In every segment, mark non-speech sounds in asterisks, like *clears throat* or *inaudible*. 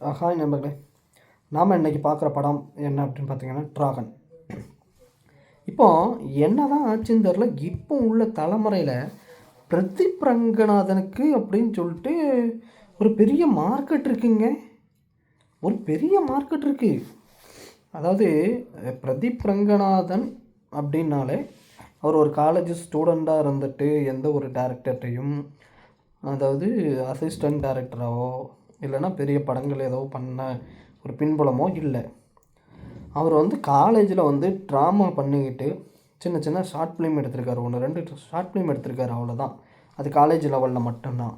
Hi நண்பர்களே. நாம் இன்றைக்கி பார்க்குற படம் என்ன அப்படின்னு பார்த்தீங்கன்னா ட்ராகன் இப்போ என்ன தான் ஆச்சுன்னு தெரில இப்போ உள்ள தலைமுறையில் பிரதீப் ரங்கநாதனுக்கு அப்படின்னு சொல்லிட்டு ஒரு பெரிய மார்க்கெட் இருக்குங்க. ஒரு பெரிய மார்க்கெட் இருக்குது அதாவது பிரதீப் ரங்கநாதன் அப்படின்னாலே அவர் ஒரு காலேஜ் ஸ்டூடெண்ட்டாக இருந்துட்டு எந்த ஒரு டேரக்டர்கிட்டையும் அதாவது அசிஸ்டன்ட் டேரக்டராகவோ இல்லைன்னா பெரிய படங்கள் ஏதோ பண்ண ஒரு பின்புலமோ இல்லை. அவர் வந்து காலேஜில் வந்து ட்ராமா பண்ணிக்கிட்டு சின்ன சின்ன ஷார்ட் ஃபிலிம் எடுத்திருக்காரு. ஒன்று ரெண்டு ஷார்ட் ஃபிலிம் எடுத்திருக்காரு அவ்வளோதான் அது காலேஜ் லெவலில் மட்டும்தான்.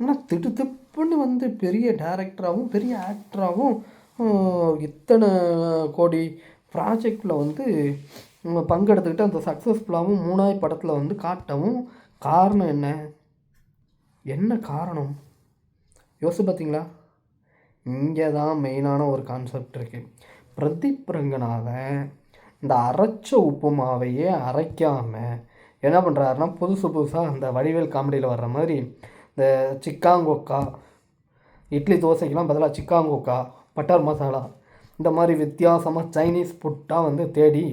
ஆனால் திடுதிப்புன்னு வந்து பெரிய டேரக்டராகவும் பெரிய ஆக்டராகவும் இத்தனை கோடி ப்ராஜெக்டில் வந்து பங்கெடுத்துக்கிட்டு அந்த சக்ஸஸ்ஃபுல்லாகவும் மூணாவது படத்தில் வந்து காட்டவும் காரணம் என்ன? என்ன காரணம்? யோசிச்சு பார்த்தீங்களா இங்கே தான் மெயினான ஒரு கான்செப்ட் இருக்குது பிரதீப் ரங்கநாதன் இந்த அரைச்ச உப்புமாவையே அரைக்காமல் என்ன பண்ணுறாருன்னா புதுசு புதுசாக அந்த வடிவேல் காமெடியில் வர்ற மாதிரி இந்த சிக்காங்கொக்கா இட்லி தோசைக்கெலாம் பதிலாக சிக்காங்கொக்கா பட்டர் மசாலா இந்த மாதிரி வித்தியாசமாக சைனீஸ் ஃபுட்டாக வந்து தேடி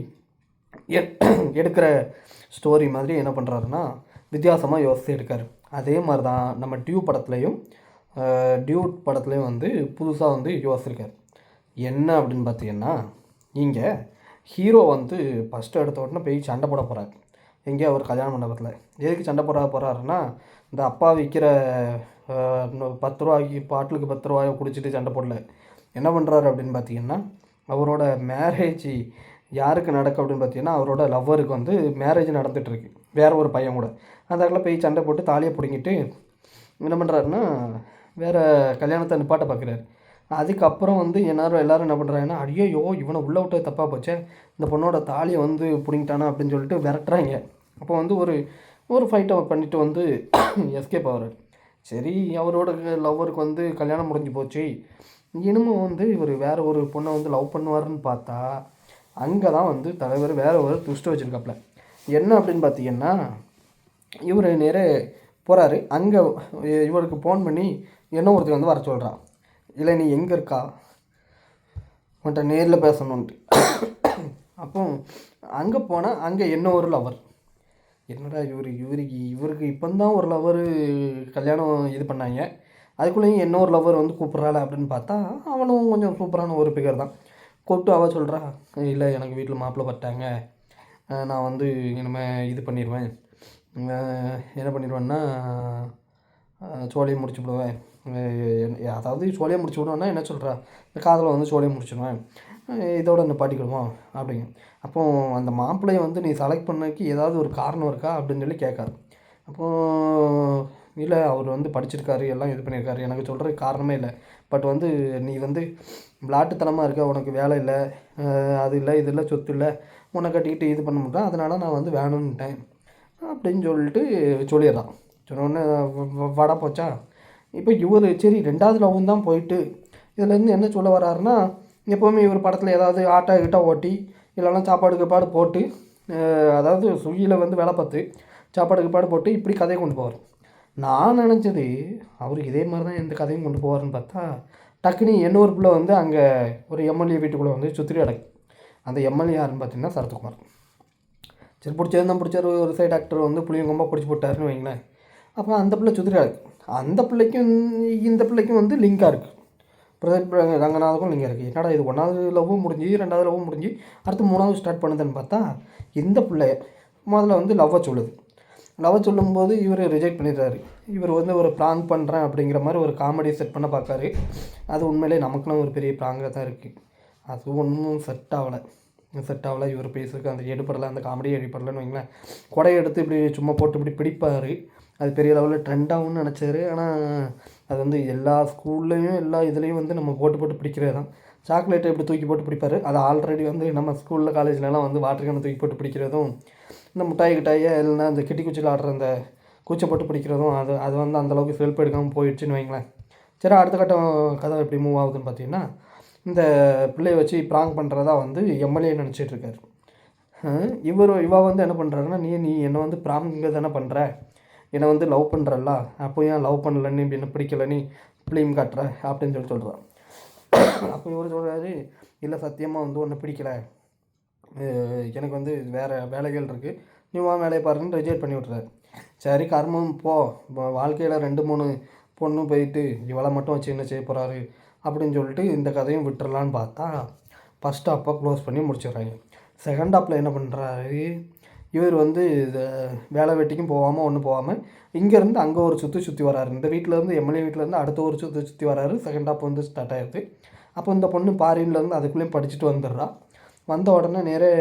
எடுக்கிற ஸ்டோரி மாதிரி என்ன பண்ணுறாருன்னா வித்தியாசமாக யோசித்து எடுக்கார். அதே மாதிரி தான் நம்ம டியூ படத்துலையும் டியூட் படத்துலேயும் வந்து புதுசாக வந்து யோசிச்சிருக்கார். என்ன அப்படின்னு பார்த்தீங்கன்னா இங்கே ஹீரோ வந்து ஃபஸ்ட்டு எடுத்த உடனே போய் சண்டை போட போகிறார் எங்கேயோ அவர் கல்யாண மண்டபத்தில். எதுக்கு சண்டை போட போகிறாருன்னா இந்த அப்பா விற்கிற பத்து ரூபாய்க்கு பாட்டிலுக்கு பத்து ரூபாயை குடிச்சிட்டு சண்டை போடல. என்ன பண்ணுறாரு அப்படின்னு பார்த்தீங்கன்னா அவரோட மேரேஜ் யாருக்கு நடக்கும் அப்படின்னு பார்த்தீங்கன்னா அவரோட லவ்வருக்கு வந்து மேரேஜ் நடந்துகிட்ருக்கு வேற ஒரு பையன் கூட. அந்த இடத்துல போய் சண்டை போட்டு தாலியை பிடுங்கிட்டு என்ன பண்ணுறாருன்னா வேறு கல்யாணத்தை நிப்பாட்ட பார்க்குறாரு. அதுக்கப்புறம் வந்து எல்லாரும் எல்லோரும் என்ன பண்ணுறாங்கன்னா ஐயோ இவனை உள்ளே விட்டது தப்பாக போச்சே. இந்த பொண்ணோட தாலியை வந்து பிடிங்கிட்டானா? அப்படின்னு சொல்லிட்டு விரட்டுறாங்க. அப்போ வந்து ஒரு ஒரு ஃபைட்டை பண்ணிவிட்டு வந்து *coughs* எஸ்கேப் ஆகிறார். சரி அவரோட லவ்வருக்கு வந்து கல்யாணம் முடிஞ்சு போச்சு. இனிமே வந்து இவர் வேற ஒரு பொண்ணை வந்து லவ் பண்ணுவாருன்னு பார்த்தா அங்கே தான் வந்து தலைவர் வேறு ஒரு ட்விஸ்ட் வச்சுருக்காப்புல என்ன அப்படின்னு பார்த்தீங்கன்னா இவர் நேர போகிறாரு அங்கே இவருக்கு ஃபோன் பண்ணி என்ன ஒருத்தர் வந்து வர சொல்கிறான் இல்லை நீ எங்கே இருக்கா? உன்கிட்ட நேரில் பேசணுன்ட்டு அப்போ அங்கே போனால் அங்கே என்ன ஒரு லவர் என்னடா இவர் இவருக்கு இவருக்கு இப்போ தான் ஒரு லவர் கல்யாணம் இது பண்ணாங்க. அதுக்குள்ளேயும் என்ன ஒரு லவர் வந்து கூப்பிட்றாள் அப்படின்னு பார்த்தா அவனும் கொஞ்சம் சூப்பரான ஒரு பிகர் தான். கூப்பிட்டு அவள் சொல்கிறா இல்லை எனக்கு வீட்டில் மாப்பிள்ளை பட்டாங்க. நான் வந்து இனிமேல் இது பண்ணிடுவேன் என்ன பண்ணிடுவேன்னா சோழியை முடிச்சு விடுவேன். அதாவது சோழியை முடிச்சு விடுவேன்னா என்ன சொல்கிறா இந்த காதலை வந்து சோழியை முடிச்சிடுவேன் இதோட நிப்பாட்டிக்கிடுவோம் அப்படிங்க அப்போ அந்த மாப்பிள்ளையை வந்து நீ செலக்ட் பண்ணக்கு ஏதாவது ஒரு காரணம் இருக்கா? அப்படின்னு சொல்லி கேட்காது அப்போது இல்லை அவர் வந்து படிச்சிருக்காரு எல்லாம் இது பண்ணியிருக்காரு எனக்கு சொல்கிற காரணமே இல்லை. பட் வந்து நீ வந்து விளாட்டுத்தனமாக இருக்க உனக்கு வேலை இல்லை. அது இல்லை இது இல்லை சொத்து இல்லை. உன்னை கட்டிக்கிட்டு இது பண்ண முடியும் அதனால் நான் வந்து வேணும்ன்ட்டேன். அப்படின்னு சொல்லிட்டு சொல்லிடுறான். சொன்னோடனே வட போச்சா? இப்போ இவர் சரி ரெண்டாவது லவ்வும் தான் போயிட்டு இதுலேருந்து என்ன சொல்ல வர்றாருன்னா எப்போவுமே இவர் படத்தில் ஏதாவது ஆட்டோ கிட்ட ஓட்டி இல்லைன்னா சாப்பாடு கீப்பாடு போட்டு அதாவது சுகியில் வந்து வேலை பார்த்து சாப்பாடு கீப்பாடு போட்டு இப்படி கதையை கொண்டு போவார். நான் நினச்சது அவர் இதே மாதிரி தான் எந்த கதையும் கொண்டு போவார்னு பார்த்தா டக்குனு இன்னொரு பிள்ளை வந்து அங்கே ஒரு எம்எல்ஏ வீட்டுக்குள்ளே வந்து சுற்றி அடக்கு அந்த எம்எல்ஏ யாருன்னு பார்த்தீங்கன்னா சரத்குமார். சரி பிடிச்சது தான் பிடிச்சார் ஒரு சைடு ஆக்டர் வந்து புளியங்கொம்பா பிடிச்சி போட்டாருன்னு வைங்களேன். அப்போ அந்த பிள்ளை சுதிரா இருக்குது அந்த பிள்ளைக்கும் இந்த பிள்ளைக்கும் வந்து லிங்காக இருக்குது பிரதீப் ரங்கநாதக்கும் லிங்காக இருக்குது என்னடா இது? ஒன்றாவது லவ்வும் முடிஞ்சு ரெண்டாவது லவ்வும் முடிஞ்சு அடுத்து மூணாவது ஸ்டார்ட் பண்ணுதுன்னு பார்த்தா இந்த பிள்ளை முதல்ல வந்து லவ்வை சொல்லுது. லவ்வை சொல்லும்போது இவர் ரிஜெக்ட் பண்ணிடுறாரு. இவர் வந்து ஒரு ப்ராங்க் பண்ணுறேன் அப்படிங்கிற மாதிரி ஒரு காமெடி செட் பண்ண பார்க்காரு. அது உண்மையிலே நமக்குலாம் ஒரு பெரிய ப்ராங்காக தான் இருக்குது அது ஒன்றும் செட் ஆகலை. செட் ஆகலை. இவர் பேசுறதுக்கு அந்த எடுப்படலை அந்த காமெடி எடுப்படலைன்னு வைங்களேன். கொடையை எடுத்து இப்படி சும்மா போட்டு இப்படி பிடிப்பார். அது பெரிய லெவலில் ட்ரெண்ட் ஆகும்னு நினச்சாரு. ஆனால் அது வந்து எல்லா ஸ்கூல்லையும் எல்லா இதுலேயும் வந்து நம்ம போட்டு போட்டு பிடிக்கிறது தான். சாக்லேட்டை இப்படி தூக்கி போட்டு பிடிப்பார்? அது ஆல்ரெடி வந்து நம்ம ஸ்கூலில் காலேஜ்லலாம் வந்து வாட்டர் கேனை தூக்கி போட்டு பிடிக்கிறதும் இந்த மிட்டாய் கிட்டாயை இல்லைன்னா இந்த கிட்டி குச்சியில் ஆடுற அந்த கூச்சை போட்டு பிடிக்கிறதும் அது அது வந்து அந்தளவுக்கு செல்ஃப் எடுக்காமல் போயிடுச்சுன்னு வைங்களேன். சரி அடுத்த கட்டம் கதை எப்படி மூவ் ஆகுதுன்னு பார்த்தீங்கன்னா இந்த பிள்ளையை வச்சு ப்ராங்க் பண்ணுறதா வந்து எம்எல்ஏ நினச்சிட்டு இருக்காரு. இவர் இவா வந்து என்ன பண்ணுறாருன்னா நீ நீ என்னை வந்து ப்ராங்க் தானே பண்ணுற என்னை வந்து லவ் பண்ணுறல்ல அப்போ ஏன் லவ் பண்ணல நீ? என்ன பிடிக்கல நீ? ஃபிலிம் காட்டுற? அப்படின்னு சொல்லி சொல்கிறான் அப்போ இவர் சொல்கிறாரு இல்லை சத்தியமாக வந்து ஒன்று பிடிக்கல. எனக்கு வந்து வேறு வேலைகள் இருக்குது நீ வா வேலையை பாருன்னு ரிஜெக்ட் பண்ணி விட்றாரு சரி கர்மம் போ. வாழ்க்கையில் ரெண்டு மூணு பொண்ணு போயிட்டு இவளை மட்டும் வச்சு என்ன செய்ய போகிறாரு அப்படின்னு சொல்லிட்டு இந்த கதையும் விட்டுறலான்னு பார்த்தா ஃபஸ்ட் ஹாப்பை க்ளோஸ் பண்ணி முடிச்சிடுறாங்க. செகண்ட் ஹாப்பில் என்ன பண்ணுறாரு இவர் வந்து இது வேலை வெட்டிக்கும் போகாமல் ஒன்றும் போகாமல் இங்கேருந்து அங்கே ஒரு சுற்றி சுற்றி வராரு. இந்த வீட்டிலேருந்து எம்எல்ஏ வீட்டிலேருந்து அடுத்த ஒரு சுற்றி சுற்றி வராரு. செகண்ட் ஹாப் வந்து ஸ்டார்ட் ஆயிடுது. அப்போ இந்த பொண்ணு பாரின்லேருந்து அதுக்குள்ளேயும் படிச்சுட்டு வந்துடுறா. வந்த உடனே நேரே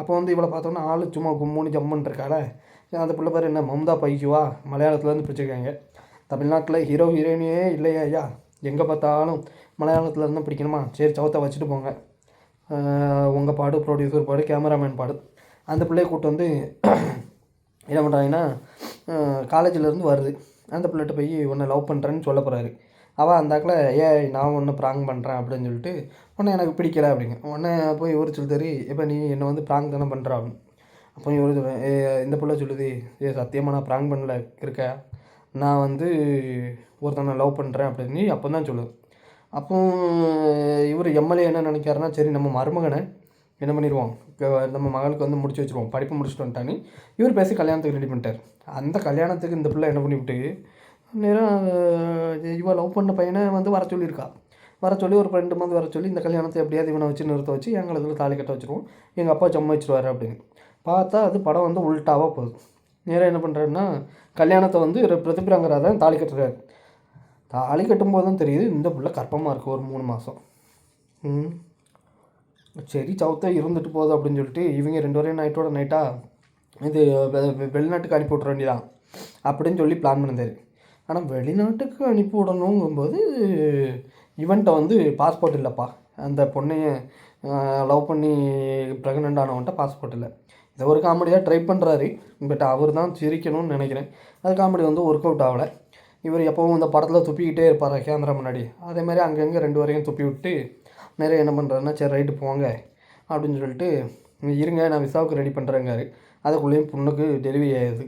அப்போ வந்து இவளை பார்த்தோன்னா ஆள் சும்மா கும்முன்னு ஜம்முன்னு இருக்காள. அந்த பிள்ளை பேர் என்ன? மம்தா பைக்குவா மலையாளத்துலேருந்து பிடிச்சிருக்காங்க. தமிழ்நாட்டில் ஹீரோ ஹீரோயினியே இல்லையா ஐயா. எங்கே பார்த்தாலும் மலையாளத்துலேருந்து பிடிக்கணுமா? சரி சவுத்தை வச்சுட்டு போங்க. உங்கள் பாடு ப்ரொடியூசர் பாடு கேமராமேன் பாடு. அந்த பிள்ளைய கூட்டு வந்து என்ன பண்ணுறாங்கன்னா காலேஜிலேருந்து வருது. அந்த பிள்ளைகிட்ட போய் உன்னை லவ் பண்ணுறேன்னு சொல்ல போகிறாரு அவள் அந்தாக்கில் ஏ நான் ஒன்று ப்ராங் பண்ணுறேன் அப்படின்னு சொல்லிட்டு உன்னை எனக்கு பிடிக்கல அப்படிங்க உடனே போய் இவர் சொல்லுதாரு இப்போ நீ என்னை வந்து ப்ராங் தானே பண்ணுற அப்படின்னு. அப்போ இவர் சொல்லுவேன் ஏ இந்த பிள்ளை சொல்லுது ஏ சத்தியமாக நான் ப்ராங் பண்ணல இருக்க. நான் வந்து ஒருத்தனை லவ் பண்ணுறேன் அப்படின்னு அப்போ தான் சொல்லுது அப்போ இவர் எம்எல்ஏ என்ன நினைக்காருன்னா சரி நம்ம மருமகனை என்ன பண்ணிடுவோம் நம்ம மகளுக்கு வந்து முடிச்சு வச்சுருவோம். படிப்பு முடிச்சுட்டு வந்துட்டானே இவர் பேசி கல்யாணத்துக்கு ரெடி பண்ணிட்டார். அந்த கல்யாணத்துக்கு இந்த பிள்ளை என்ன பண்ணிவிட்டு நேராக இவள் லவ் பண்ண பையனை வந்து வர சொல்லியிருக்கா. வர சொல்லி ஒரு ரெண்டு மந்த் வர சொல்லி இந்த கல்யாணத்தை எப்படியாவது இவனை வச்சு நிறுத்த வச்சு எங்களுக்கு தாலி கட்ட வச்சுருவோம். எங்கள் அப்பா சம்மதிச்சிருவாரு அப்படின்னு. பார்த்தா அது படம் வந்து உள்டாவாக போகுது. நேராக என்ன பண்ணுறாருன்னா கல்யாணத்தை வந்து பிரதிபிரங்கராதான் தாலி கட்டுறாரு. தாலி கட்டும்போது தான் தெரியுது இந்த பிள்ளை கர்ப்பமாக இருக்குது ஒரு மூணு மாதம் ம். சரி சவுத்தே இருந்துட்டு போகுது அப்படின்னு சொல்லிட்டு இவங்க ரெண்டு வரையும் நைட்டோட நைட்டாக இது வெளிநாட்டுக்கு அனுப்பி விட்ற வேண்டியதான் அப்படின்னு சொல்லி பிளான் பண்ணிருந்தாரு ஆனால் வெளிநாட்டுக்கு அனுப்பி விடணுங்கும்போது இவன்ட்ட வந்து பாஸ்போர்ட் இல்லைப்பா. அந்த பொண்ணைய லவ் பண்ணி ப்ரெக்னென்ட் ஆனவன்ட்ட பாஸ்போர்ட் இல்லை. இதை ஒரு காமெடியாக ட்ரை பண்ணுறாரு பட் அவர் தான் சிரிக்கணும்னு நினைக்கிறேன். அது காமெடி வந்து ஒர்க் அவுட் ஆகலை. இவர் எப்போவும் இந்த படத்தில் துப்பிக்கிட்டே இருப்பார் கேமரா முன்னாடி. அதே மாதிரி அங்கங்கே ரெண்டு வரையும் துப்பி விட்டு நிறைய என்ன பண்ணுறாருன்னா சரி ரைட்டு போங்க அப்படின்னு சொல்லிட்டு இருங்க நான் விசாவுக்கு ரெடி பண்ணுறேங்காரு அதுக்குள்ளேயும் பொண்ணுக்கு டெலிவரி ஆயிடுது.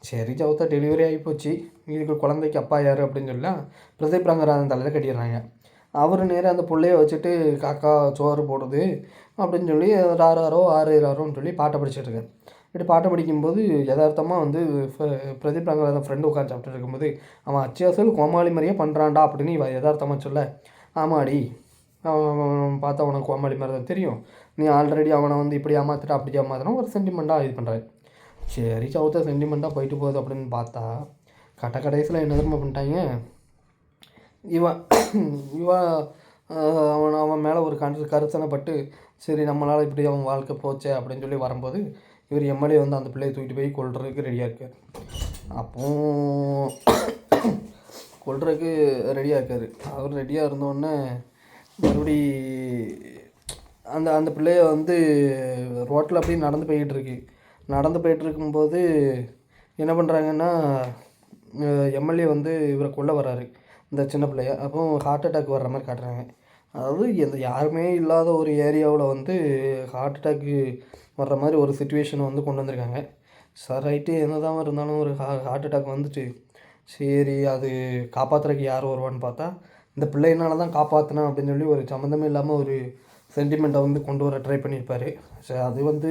சரி ஜவுத்தா டெலிவரி ஆகி போச்சு. இதுக்கு குழந்தைக்கு அப்பா யார்? அப்படின்னு சொல்லி பிரதீப் ரங்கராஜன் தலையில் கட்டிடுறாங்க. அவர் நேராக அந்த பிள்ளைய வச்சுட்டு காக்கா சோறு போடுது அப்படின்னு சொல்லி ஆறாரோ ஆறு ஆரோன்னு சொல்லி பாட்டை படிச்சுட்டு இப்படி பாட்டை படிக்கும்போது யதார்த்தமாக வந்து பிரதீப் ரங்கராஜன் ஃப்ரெண்டு உட்காந்து சாப்பிட்டு இருக்கும்போது அவன் அச்சு அசல் கோமாளி மாதிரியே பண்ணுறான்டா அப்படின்னு இவ யதார்த்தமாக சொல்ல ஆமாடி அவன் பார்த்தா உனக்கு கோமாளி மாதிரி தான் தெரியும். நீ ஆல்ரெடி அவனை வந்து இப்படி ஏமாத்துட்டா அப்படி ஏமாத்தினா ஒரு சென்டிமெண்ட்டாக இது பண்ணுறாரு சரி சவுத்த சென்டிமெண்ட்டாக போயிட்டு போகுது அப்படின்னு பார்த்தா கட்ட கடைசியில் என்ன திரும்ப பண்ணிட்டாங்க? இவன் இவன் அவன் அவன் மேலே ஒரு கரு கருத்தனைப்பட்டு சரி நம்மளால் இப்படி அவன் வாழ்க்கை போச்சே அப்படின்னு சொல்லி வரும்போது இவர் எம்எல்ஏ வந்து அந்த பிள்ளையை தூக்கிட்டு போய் கொள்றதுக்கு ரெடியாக இருக்கார். அப்போ கொள்றதுக்கு ரெடியாக இருக்கார். அவர் ரெடியாக இருந்தோடனே மறுபடி அந்த அந்த பிள்ளைய வந்து ரோட்டில் அப்படியே நடந்து போயிட்டுருக்கு. நடந்து போயிட்டுருக்கும்போது என்ன பண்ணுறாங்கன்னா எம்எல்ஏ வந்து இவரை கொல்ல வராரு இந்த சின்ன பிள்ளைய. அப்போ ஹார்ட் அட்டாக் வர்ற மாதிரி காட்டுறாங்க. அதாவது எந்த யாருமே இல்லாத ஒரு ஏரியாவில் வந்து ஹார்ட் அட்டாக்கு வர்ற மாதிரி ஒரு சுச்சுவேஷன் வந்து கொண்டு வந்திருக்காங்க. சார் ரைட்டு என்ன தான் இருந்தாலும் ஒரு ஹா ஹார்ட் அட்டாக் வந்துட்டு சரி அது காப்பாற்றுறதுக்கு யார் வருவான்னு பார்த்தா இந்த பிள்ளையினால தான் காப்பாற்றினேன் அப்படின்னு சொல்லி ஒரு சம்மந்தமே இல்லாமல் ஒரு சென்டிமெண்ட்டை வந்து கொண்டு வர ட்ரை பண்ணியிருப்பாரு ஸோ அது வந்து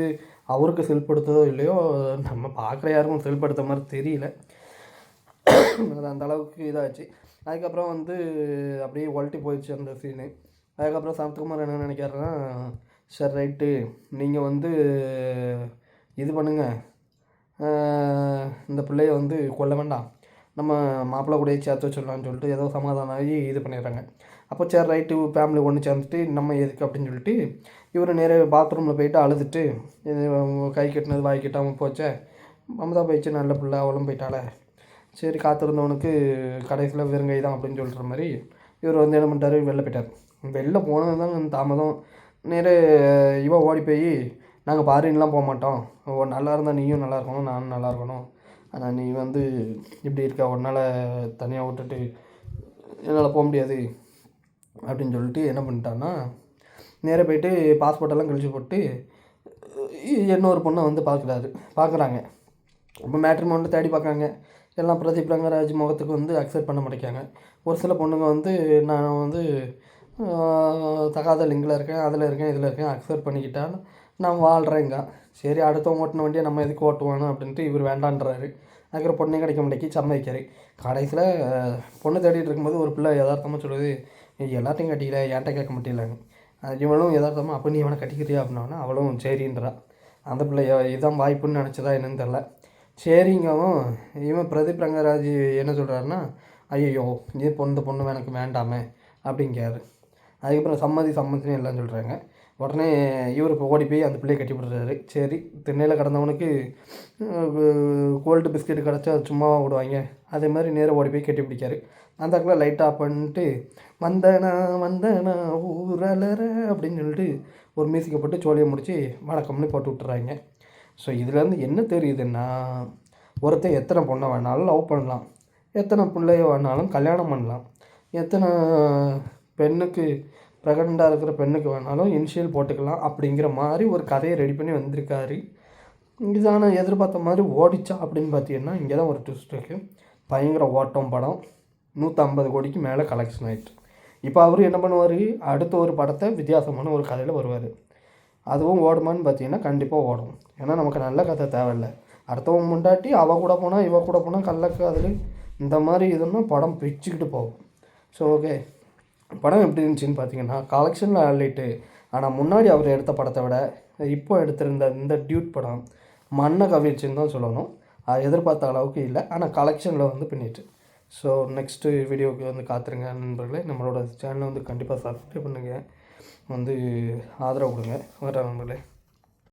அவருக்கு செல்படுத்ததோ இல்லையோ நம்ம பார்க்குற யாருக்கும் செல்படுத்த மாதிரி தெரியல. அது *clears throat* அந்த அளவுக்கு இதாச்சு. அதுக்கப்புறம் வந்து அப்படியே ஒல்ட்டி போயிடுச்சு அந்த சீனு அதுக்கப்புறம் சரத்குமார் என்ன நினைக்கிறாருன்னா சரி ரைட்டு நீங்கள் வந்து இது பண்ணுங்கள் இந்த பிள்ளைய வந்து கொல்ல வேண்டாம். நம்ம மாப்பிள்ளை கூட சேர்த்து வச்சிடலாம்னு சொல்லிட்டு ஏதோ சமாதானம் ஆகி இது பண்ணிடுறாங்க. அப்போ சரி ரைட்டு ஃபேமிலி ஒன்று சேர்ந்துட்டு நம்ம எதுக்கு அப்படின்னு சொல்லிட்டு இவர் நேராக பாத்ரூமில் போயிட்டு அழுதுட்டு இது கை கட்டினது வாய் கட்டாமல் போச்சே மமதா போயிடுச்சு நல்ல பிள்ளை அவளும் போயிட்டாளே. சரி காத்திருந்தவனுக்கு கடைசியில் வெறுங்கை தான் அப்படின்னு சொல்கிற மாதிரி இவர் வந்து என்ன பண்ணிட்டார்? வெளில போயிட்டார். வெளில போனது தான் தாமதம். நேரே இவன் ஓடி போய் நாங்கள் பாரின்லாம் போக மாட்டோம். நல்லா இருந்தால் நீயும் நல்லா இருக்கணும் நானும் நல்லா இருக்கணும். ஆனால் நீ வந்து இப்படி இருக்க உன்னால் தனியாக விட்டுட்டு என்னால் போக முடியாது அப்படின்னு சொல்லிட்டு என்ன பண்ணிட்டான்னா நேராக போயிட்டு பாஸ்போர்ட்டெல்லாம் கழிச்சு போட்டு இன்னொரு பொண்ணை வந்து பார்க்குறாரு பார்க்குறாங்க இப்போ மேட்ரிமோனில் தேடி பார்க்குறாங்க எல்லாம் பிரதீப் ரங்கராஜ் முகத்துக்கு வந்து அக்செப்ட் பண்ண மாட்டேங்காங்க ஒரு சில பொண்ணுங்க வந்து நான் வந்து தகாத லிங்கில் இருக்கேன் அதில் இருக்கேன் இதில் இருக்கேன் அக்செப்ட் பண்ணிக்கிட்டால் நான் வாழ்கிறேங்க சரி அடுத்தவங்க ஓட்டின வண்டியை நம்ம எதுக்கு ஓட்டுவானு அப்படின்ட்டு இவர் வேண்டான்றாரு. அதுக்கப்புறம் பொண்ணே கிடைக்க மாட்டேங்கி சம்மதிக்கார். கடைசியில் பொண்ணு தேடிட்டு இருக்கும்போது ஒரு பிள்ளை யதார்த்தமாக சொல்லுது "நீ எல்லாத்தையும் கட்டிக்கல என்கிட்ட கேட்க மாட்டேங்க அது இவளும் யதார்த்தமாக அப்போ நீ இவனை கட்டிக்கிறியா? அப்படின்னா அவளும் சரின்றா. அந்த பிள்ளைய இதுதான் வாய்ப்புன்னு நினச்சதா என்னன்னு தெரில சரிங்கவும் இவன் பிரதீப் ரங்கராஜ் என்ன சொல்கிறாருன்னா ஐயோ நீ பொண்ணு பொண்ணு எனக்கு வேண்டாமே அப்படிங்கிறாரு. அதுக்கப்புறம் சம்மதி சம்மதின்னு எல்லாம் சொல்கிறாங்க உடனே இவர் இப்போ ஓடி போய் அந்த பிள்ளையை கட்டி விடுறாரு சரி திண்ணையில் கிடந்தவனுக்கு கோல்டு பிஸ்கெட் கிடச்சா சும்மாவாக விடுவாங்க. அதே மாதிரி நேராக ஓடி போய் கட்டி பிடிக்காரு. அந்த அக்கில் லைட் ஆஃப் பண்ணிட்டு வந்தனா வந்தனா ஊரலற அப்படின்னு சொல்லிட்டு ஒரு மியூசிக்கை போட்டு சோழியை முடித்து வணக்கம்னு போட்டு விட்டுறாங்க. ஸோ இதுலேருந்து என்ன தெரியுதுன்னா ஒருத்தன் எத்தனை பொண்ணை வேணாலும் லவ் பண்ணலாம். எத்தனை பிள்ளைய வேணாலும் கல்யாணம் பண்ணலாம். எத்தனை பெண்ணுக்கு ப்ரெக்னெண்ட்டாக இருக்கிற பெண்ணுக்கு வேணாலும் இனிஷியல் போட்டுக்கலாம் அப்படிங்கிற மாதிரி ஒரு கதையை ரெடி பண்ணி வந்திருக்காரு. இதான எதிர்பார்த்த மாதிரி ஓடிச்சா அப்படின்னு பார்த்தீங்கன்னா இங்கே தான் ஒரு ட்விஸ்ட் இருக்குது பயங்கர ஓட்டம் படம். நூற்றம்பது கோடிக்கு மேலே கலெக்ஷன் ஆயிட்டு. இப்போ அவர் என்ன பண்ணுவார்? அடுத்த ஒரு படத்தை வித்தியாசமான ஒரு கதையில் வருவார். அதுவும் ஓடுமான்னு பார்த்தீங்கன்னா கண்டிப்பாக ஓடும். ஏன்னா நமக்கு நல்ல கதை தேவையில்லை. அடுத்தவங்க முண்டாட்டி அவள் கூட போனால் இவ கூட போனால் கல்லக்கு அதில் இந்த மாதிரி இதுன்னா படம் பிச்சுக்கிட்டு போகும். ஸோ ஓகே படம் எப்படி இருந்துச்சுன்னு பார்த்தீங்கன்னா கலெக்ஷனில் அள்ளிட்டு ஆனால் முன்னாடி அவர் எடுத்த படத்தை விட இப்போ எடுத்திருந்த இந்த டியூட் படம் மண்ணை கவிழ்ச்சின்னு தான் சொல்லணும். அது எதிர்பார்த்த அளவுக்கு இல்லை. ஆனால் கலெக்ஷனில் வந்து பின்னிட்டு. ஸோ நெக்ஸ்ட்டு வீடியோவுக்கு வந்து காத்துருங்க நண்பர்களே. நம்மளோட சேனலை வந்து கண்டிப்பாக சப்ஸ்கிரைப் பண்ணுங்கள் வந்து ஆதரவு கொடுங்க. வர நண்பர்களே.